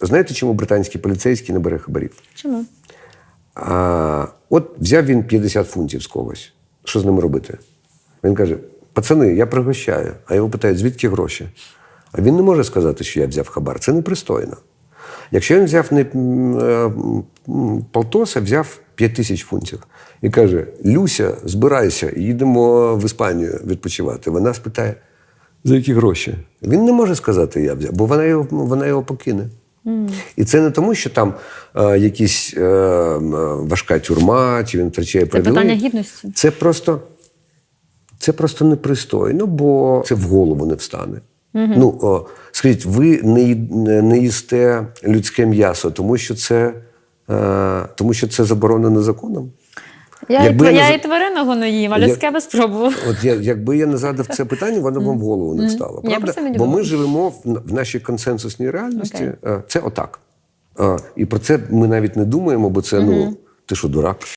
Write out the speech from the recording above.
Знаєте, чому британський поліцейський не бере хабарів? Чому? А, от взяв він 50 фунтів з когось. Що з ними робити? Він каже: пацани, я пригощаю. А його питають, звідки гроші? А він не може сказати, що я взяв хабар. Це непристойно. Якщо він взяв не е, м, полтос, а взяв 5 тисяч фунтів і каже: Люся, збирайся, їдемо в Іспанію відпочивати. Вона спитає, за які гроші? Він не може сказати, я взяв, бо вона його, вона його покине. І це не тому, що там е, якісь е, е, важка тюрма, чи він втрачає Це питання гідності. Це просто, це просто непристойно, бо це в голову не встане. Ну, о, скажіть, ви не, не їсте людське м'ясо, тому що це, е, тому що це заборонено законом. Я, Якби і, я я і твариного не їм, а людське би спробував. От я, якби я не задав це питання, воно вам в голову не встало. Правда? Бо ми живемо в, в нашій консенсусній реальності. Е, Це отак. Е, І про це ми навіть не думаємо, бо це ну ти що, дурак?